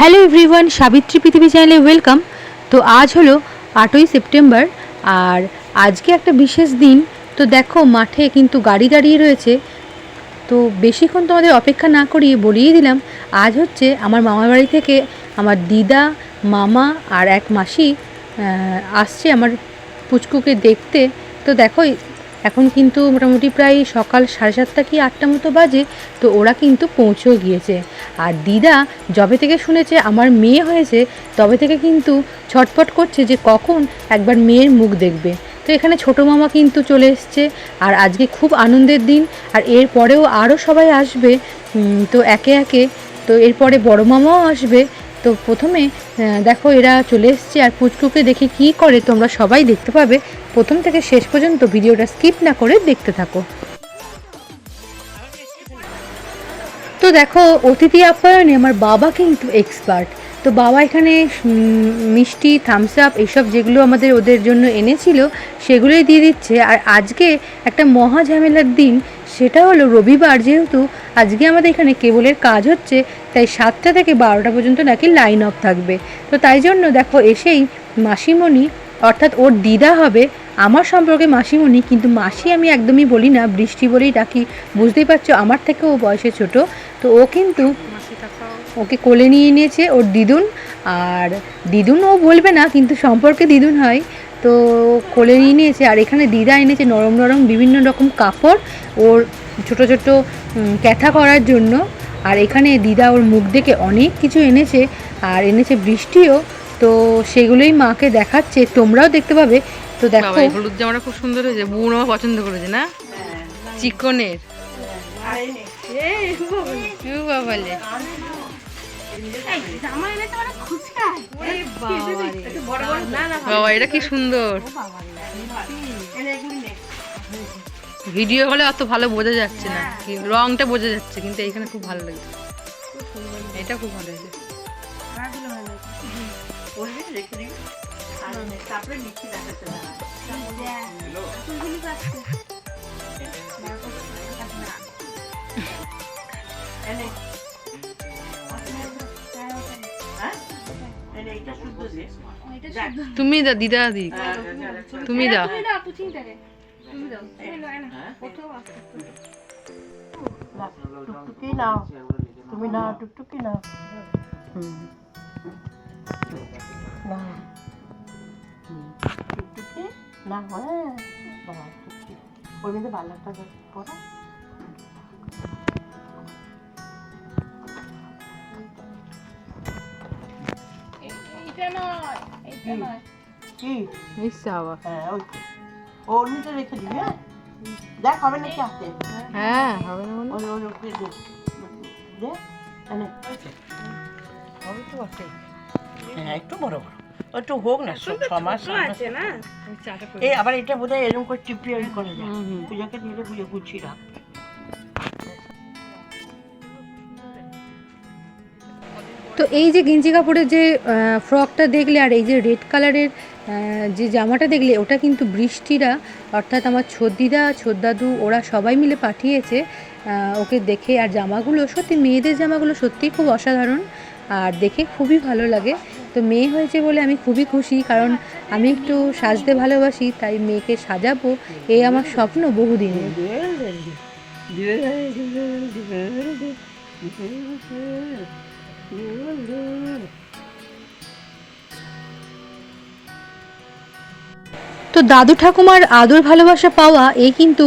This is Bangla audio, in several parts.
হ্যালো এভরিওয়ান সাবিত্রী পৃথিবী চ্যানেলে ওয়েলকাম তো আজ হলো আটই সেপ্টেম্বর আর আজকে একটা বিশেষ দিন। তো দেখো, মাঠে কিন্তু গাড়ি দাঁড়িয়ে রয়েছে। তো বেশিক্ষণ তোমাদের অপেক্ষা না করিয়ে বলিয়ে দিলাম, আজ হচ্ছে আমার মামার বাড়ি থেকে আমার দিদা, মামা আর এক মাসি আসছে আমার পুচকুকে দেখতে। তো দেখো এখন কিন্তু মোটামুটি প্রায় সকাল সাড়ে সাতটা কি আটটা মতো বাজে, তো ওরা কিন্তু পৌঁছেও গিয়েছে। আর দিদা যবে থেকে শুনেছে আমার মেয়ে হয়েছে, তবে থেকে কিন্তু ছটফট করছে যে কখন একবার মেয়ের মুখ দেখবে। তো এখানে ছোটো মামা কিন্তু চলে এসছে, আর আজকে খুব আনন্দের দিন, আর এর পরেও আরও সবাই আসবে তো একে একে, তো এরপরে বড় মামাও আসবে তো প্রথমে দেখো এরা চলে এসছে আর পুচকুকে দেখে কি করে তোমরা সবাই দেখতে পাবে। প্রথম থেকে শেষ পর্যন্ত ভিডিওটা স্কিপ না করে দেখতে থাকো। তো দেখো, অতিথি আপ্যায়নে আমার বাবা কিন্তু এক্সপার্ট তো বাবা এখানে মিষ্টি থামস আপ এইসব যেগুলো আমাদের ওদের জন্য এনেছিল, সেগুলোই দিয়ে দিচ্ছে। আর আজকে একটা মহা ঝামেলার দিন সেটা হলো রবিবার, যেহেতু আজকে আমাদের এখানে কেবলের কাজ হচ্ছে, তাই সাতটা থেকে বারোটা পর্যন্ত নাকি লাইন অফ থাকবে। তো তাই জন্য দেখো এসেই মাসিমণি, অর্থাৎ ওর দিদা হবে, আমার সম্পর্কে মাসিমণি, কিন্তু মাসি আমি একদমই বলি না, বৃষ্টি বলেই ডাকি, বুঝতেই পারছ আমার থেকেও বয়সে ছোট, তো ও কিন্তু ওকে কোলে নিয়ে নিয়েছে ওর দিদুন, আর দিদুন ও বলবে না, কিন্তু সম্পর্কে দিদুন হয় তো কোলে নিয়ে নিয়েছে আর এখানে দিদা এনেছে নরম নরম বিভিন্ন রকম কাপড় ওর ছোট ছোট ক্যাথা করার জন্য। আর এখানে দিদা ওর মুখ দেখে অনেক কিছু এনেছে আর এনেছে বৃষ্টিও। তো সেগুলোই মাকে দেখাচ্ছে তোমরাও দেখতে পাবে। তো দেখো। হলুদ জামাটা খুব সুন্দর হয়েছে। বুড়ো আমার পছন্দ করেছে না? চিকনের। উ বাবালে বাবা এটা কি সুন্দর। ভিডিও হলে অত ভালো বোঝা যাচ্ছে না। কি- রংটা বোঝা যাচ্ছে কিন্তু এইখানে খুব ভালো লাগছে এটা খুব ভালো হয়েছে তুমি দা দিদা দি। তুমি দাও টুকটুকি নাও। তুমি নাও টুকটুকি নাও। নাও। টুকটুকি? না হ্যাঁ। ওর মধ্যে বালাটা পড়া। কি হ্যাঁ ওই ওর নিচে রেখে দিবি হ্যাঁ? দেখ হবে নাকি হাতে হ্যাঁ হবে না মানে ওই ওই ওকে দে। দে এনে। হবে তো হ্যাঁ একটু বড় বড় একটু হোক না ছ মাস আছে না? এই আবার এটা বোধহয় এরকম করে টিপি করে যায়। পূজাকে দিলে পুজো গুছিয়ে রাখ। এই যে গেঞ্জি কাপড়ের যে ফ্রকটা দেখলে আর এই যে রেড কালারের যে জামাটা দেখলে, ওটা কিন্তু বৃষ্টিরা, অর্থাৎ আমার ছদ্দিদা, ছোদ্দাদু, ওরা সবাই মিলে পাঠিয়েছে ওকে দেখে। আর জামাগুলো, সত্যি মেয়েদের জামাগুলো সত্যিই খুব অসাধারণ আর দেখে খুবই ভালো লাগে। তো মেয়ে হয়েছে বলে আমি খুবই খুশি, কারণ আমি একটু সাজতে ভালোবাসি, তাই মেয়েকে সাজাবো এই আমার স্বপ্ন বহুদিনের তো দাদু ঠাকুমার আদর ভালোবাসা পাওয়া এই কিন্তু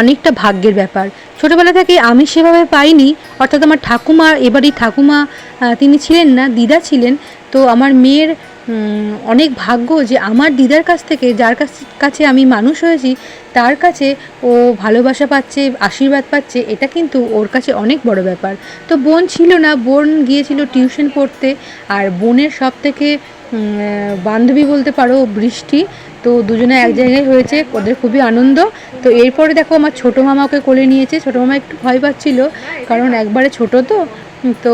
অনেকটা ভাগ্যের ব্যাপার। ছোটবেলা থেকে আমি সেভাবে পাইনি, অর্থাৎ আমার ঠাকুমা, এবারই ঠাকুমা তিনি ছিলেন না, দিদা ছিলেন। তো আমার মেয়ের অনেক ভাগ্য যে আমার দিদার কাছ থেকে, যার কাছ আমি মানুষ হয়েছি, তার কাছে ও ভালোবাসা পাচ্ছে, আশীর্বাদ পাচ্ছে, এটা কিন্তু ওর কাছে অনেক বড় ব্যাপার। তো বোন ছিল না, বোন গিয়েছিল টিউশন পড়তে, আর বোনের সব থেকে বান্ধবী বলতে পারো, বৃষ্টি, তো দুজনে এক জায়গায় হয়েছে, ওদের খুবই আনন্দ। তো এরপরে দেখো আমার ছোটো মামাকে কোলে নিয়েছে, ছোটো মামা একটু ভয় পাচ্ছিল, কারণ একবারে ছোট তো তো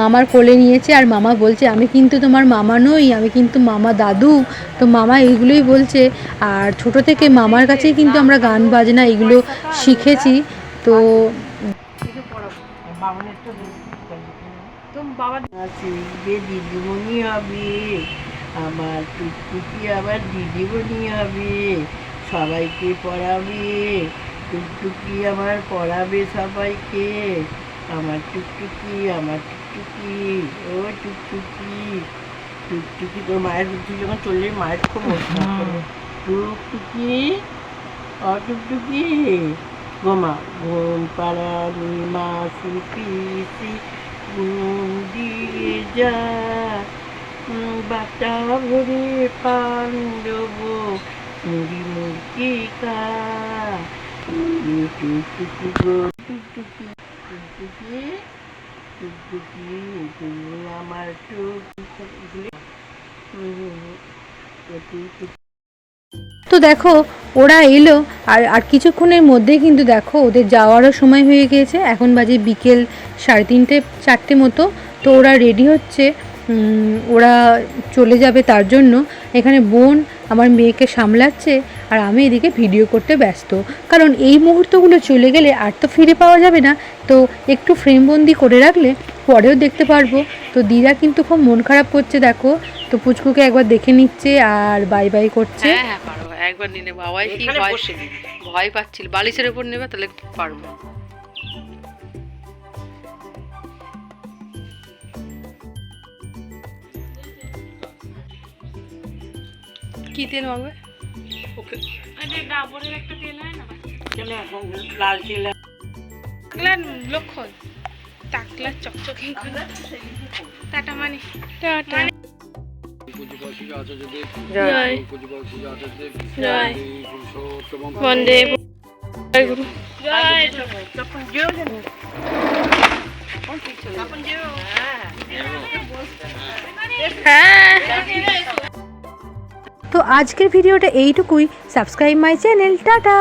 মামার কোলে নিয়েছে আর মামা বলছে আমি কিন্তু তোমার মামা নই আমি কিন্তু মামা দাদু। তো মামা এইগুলোই বলছে। আর ছোট থেকে মামার কাছেই কিন্তু আমরা গান বাজনা এগুলো শিখেছি। তো দিদিমণি হবে আমার টুকটুকি আবার দিদিমণি হবে সবাইকে পড়াবে টুকটুকি আমার পড়াবে সবাইকে আমার টুকটুকি আমার টুকটুকি ও টুকটুকি। টুকটুকি তোর মায়ের বুদ্ধি যখন চললে মায়ের খুব মশলা করে টুকটুকি ও টুকটুকি। গোমা ঘুম পাড়ানি মাসি পিসি ঘুম দিয়ে যা। বাটা ভরে পান দেবো মুড়ি মুরগি কা টুকটুকি গো টুকটুকি টুকটুকি। আমার তো দেখো, ওরা এলো, আর আর কিছুক্ষণের মধ্যেই কিন্তু দেখো, ওদের যাওয়ারও সময় হয়ে গিয়েছে। এখন বাজে বিকেল সাড়ে তিনটে, চারটে মতো। তো ওরা রেডি হচ্ছে ওরা চলে যাবে তার জন্য। এখানে বোন আমার মেয়েকে সামলাচ্ছে আর আমি এদিকে ভিডিও করতে ব্যস্ত। কারণ এই মুহূর্তগুলো চলে গেলে আর তো ফিরে পাওয়া যাবে না। তো একটু ফ্রেমবন্দি করে রাখলে পরেও দেখতে পারব। তো দিদা কিন্তু খুব মন খারাপ করছে দেখো। তো পুচকুকে একবার দেখে নিচ্ছে আর বাই বাই করছে। হ্যাঁ হ্যাঁ একবার নিয়ে নেব। ভয় পাচ্ছিল। বালিশের উপর নেবে তাহলে পারব। কি তেল মাখবে? ওকে। কেন এখন লাল চিলা টাকলার লক্ষণ। টাকলার চকচকে টাটা মানে। টাটা। জয়। জয়। বন্দে জয় গুরু। জয়। তখন যেও যেন। হ্যাঁ। তো আজকের ভিডিওটা এইটুকুই। Subscribe my channel tata!